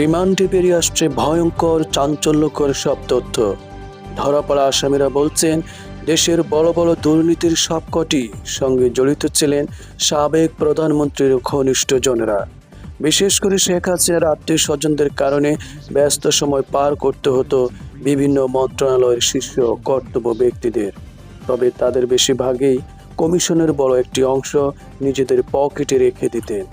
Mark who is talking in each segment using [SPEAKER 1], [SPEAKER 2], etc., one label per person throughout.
[SPEAKER 1] রিমান্ডে বেরিয়ে আসছে ভয়ঙ্কর, চাঞ্চল্যকর সব তথ্য। ধরা পড়া আসামিরা বলছেন, দেশের বড় বড় দুর্নীতির সবকটি সঙ্গে জড়িত ছিলেন সাবেক প্রধানমন্ত্রীর ঘনিষ্ঠ জনেরা। বিশেষ করে শেখ হাসিনার আত্মীয় স্বজনদের কারণে ব্যস্ত সময় পার করতে হতো বিভিন্ন মন্ত্রণালয়ের শীর্ষ কর্তব্য ব্যক্তিদের। তবে তাদের বেশিরভাগই কমিশনের বড় একটি অংশ নিজেদের পকেটে রেখে দিতেন।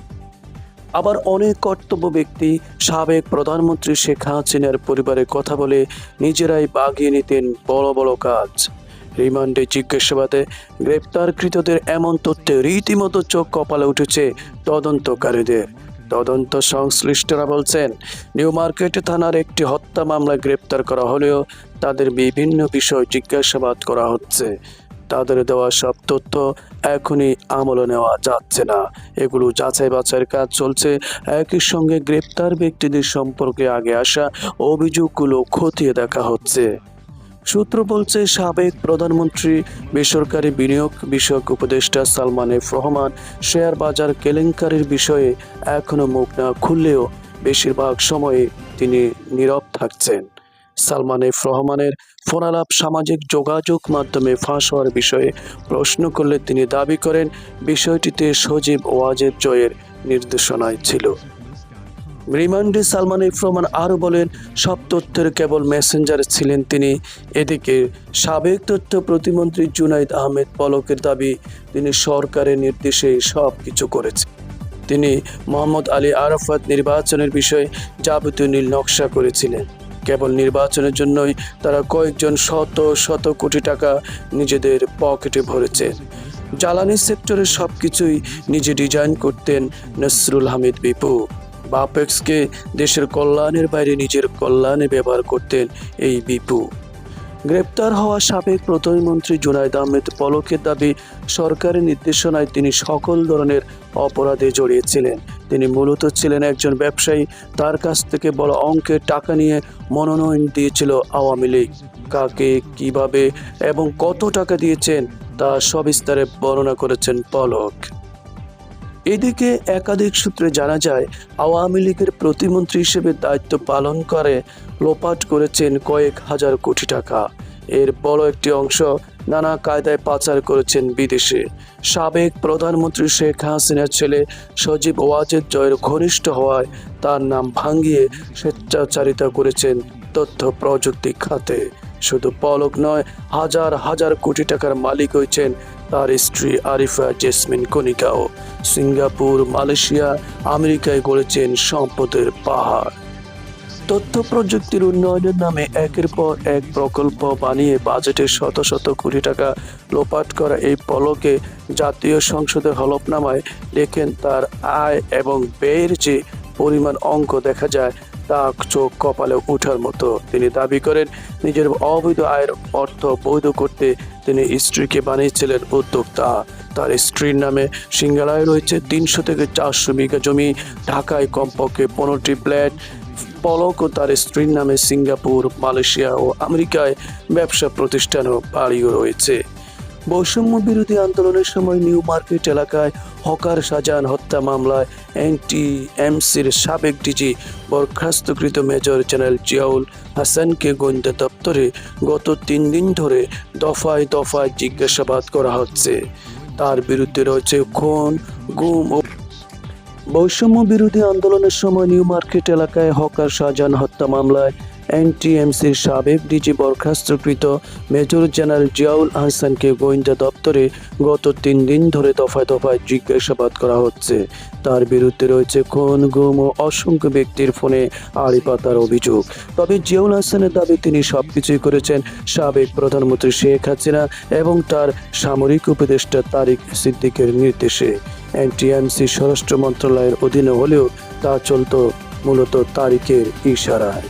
[SPEAKER 1] আবার অনেক কর্তব্য ব্যক্তি সাবেক প্রধানমন্ত্রী শেখ হাসিনার পরিবারের কথা বলে নিজেরাই বাগিয়ে নিতেন বড় বড় কাজ। রিমান্ডে জিজ্ঞাসাবাদে গ্রেপ্তারকৃতদের এমন তথ্যে রীতিমতো চোখ কপালে উঠেছে তদন্তকারীদের। তদন্ত সংশ্লিষ্টরা বলছেন, নিউ মার্কেট থানার একটি হত্যা মামলায় গ্রেপ্তার করা হলেও তাদের বিভিন্ন বিষয় জিজ্ঞাসাবাদ করা হচ্ছে। তাদের দেওয়া সব তথ্য এখনই আমলে নেওয়া যাচ্ছে না। এগুলো যাচাই বাছাইয়ের কাজ চলছে। একই সঙ্গে গ্রেপ্তার ব্যক্তিদের সম্পর্কে আগে আসা অভিযোগগুলো খতিয়ে দেখা হচ্ছে। সূত্র বলছে, সাবেক প্রধানমন্ত্রী, বেসরকারি বিনিয়োগ বিষয়ক উপদেষ্টা সালমান এফ রহমান শেয়ার বাজার কেলেঙ্কারির বিষয়ে এখনও মুখ না খুললেও বেশিরভাগ সময়ে তিনি নীরব থাকছেন। সালমান এফ রহমানের ফোনালাপ সামাজিক যোগাযোগ মাধ্যমে ফাঁস হওয়ার বিষয়ে প্রশ্ন করলে তিনি দাবি করেন, বিষয়টিতে সজীব ওয়াজেদ জয়ের নির্দেশনায় ছিল। রিমান্ডে সালমান এফ রহমান আরও বলেন, সব তথ্যের কেবল মেসেঞ্জার ছিলেন তিনি। এদিকে সাবেক তথ্য প্রতিমন্ত্রী জুনাইদ আহমেদ পলকের দাবি, তিনি সরকারের নির্দেশে সব কিছু করেছেন। তিনি মোহাম্মদ আলী আরাফাত নির্বাচনের বিষয়ে যাবতীয় নীল নকশা করেছিলেন। কেবল নির্বাচনের জন্যই তারা কয়েকজন শত শত কোটি টাকা নিজেদের পকেটে ভরেছে। জ্বালানি সেক্টরের সব কিছুই নিজে ডিজাইন করতেন নসরুল হামিদ বিপু। বাপেক্সকে দেশের কল্যাণের বাইরে নিজের কল্যাণে ব্যবহার করতেন এই বিপু। গ্রেপ্তার হওয়া সাবেক প্রধানমন্ত্রী জুনাইদ আহমেদ পলকের দাবি, সরকারের নির্দেশনায় তিনি সকল ধরনের অপরাধে জড়িয়েছিলেন তিনি মূলত ছিলেন একজন ব্যবসায়ী, তার কাছ থেকে বড় অঙ্কের টাকা নিয়ে মনোনয়ন দিয়েছিল আওয়ামী লীগ। কাকে, কীভাবে এবং কত টাকা দিয়েছেন, তা সবিস্তারে বর্ণনা করেছেন পলক। এদিকে একাধিক সূত্রে জানা যায়, আওয়ামী লীগের প্রতিমন্ত্রী হিসেবে দায়িত্ব পালন করে লোপাট করেছেন কয়েক হাজার কোটি টাকা। এর বড় একটি অংশ নানা কায়দায় পাচার করেছেন বিদেশে। সাবেক প্রধানমন্ত্রী শেখ হাসিনার ছেলে সজীব ওয়াজেদ জয়ের ঘনিষ্ঠ হওয়ায় তার নাম ভাঙ্গিয়ে স্বেচ্ছাচারিতা করেছেন তথ্য প্রযুক্তি খাতে। শুধু পলক নয়, হাজার হাজার কোটি টাকার মালিক হয়েছেন তার স্ত্রী আরিফা জেসমিন কনিকাও সিঙ্গাপুর, মালয়েশিয়া, আমেরিকায় গড়েছেন সম্পদের পাহাড়। তথ্য প্রযুক্তির উন্নয়নের নামে একের পর এক প্রকল্প বানিয়ে বাজেটে শত শত কোটি টাকা লোপাট করা এই পলকে জাতীয় সংসদের হলফনামায় লেখেন তার আয় এবং ব্যয়ের যে পরিমাণ অঙ্ক দেখা যায় তা চোখ কপালে ওঠার মতো তিনি দাবি করেন, নিজের অবৈধ আয়ের অর্থ বৈধ করতে তিনি স্ত্রীকে বানিয়েছিলেন উদ্যোক্তা। তার স্ত্রীর নামে সিঙ্গালায় রয়েছে তিনশো থেকে চারশো বিঘা জমি, ঢাকায় কমপক্ষে পনেরোটি ফ্ল্যাট। পলক ও তার স্ত্রীর নামে সিঙ্গাপুর, মালয়েশিয়া ও আমেরিকায় ব্যবসা প্রতিষ্ঠান ও বাড়িও রয়েছে। বৈষম্য বিরোধী আন্দোলনের সময় নিউ মার্কেট এলাকায় হকার শাহজাহান হত্যা মামলায় এনটি এমসির সাবেক ডিজি বরখাস্তকৃত মেজর জেনারেল জিয়াউল হাসানকে গোয়েন্দা দপ্তরে গত তিন দিন ধরে দফায় দফায় জিজ্ঞাসাবাদ করা হচ্ছে। তার বিরুদ্ধে রয়েছে খুন, গুম ও বৈষম্য বিরোধী আন্দোলনের সময় নিউ মার্কেট এলাকায় হকার শাহজাহান হত্যা মামলায় এনটিএমসির সাবেক ডিজি বরখাস্তকৃত মেজর জেনারেল জিয়াউল আহসানকে গোয়েন্দা দপ্তরে গত তিন দিন ধরে দফায় দফায় জিজ্ঞাসাবাদ করা হচ্ছে। তার বিরুদ্ধে রয়েছে খুন, গুম ও অসংখ্য ব্যক্তির ফোনে আড়ি পাতার অভিযোগ। তবে জিয়াউল হাসানের দাবি, তিনি সবকিছুই করেছেন সাবেক প্রধানমন্ত্রী শেখ হাসিনা এবং তার সামরিক উপদেষ্টা তারিক সিদ্দিকের নির্দেশে। এনটিএমসি স্বরাষ্ট্র মন্ত্রণালয়ের অধীনে হলেও তা চলত মূলত তারিখের ইশারায়।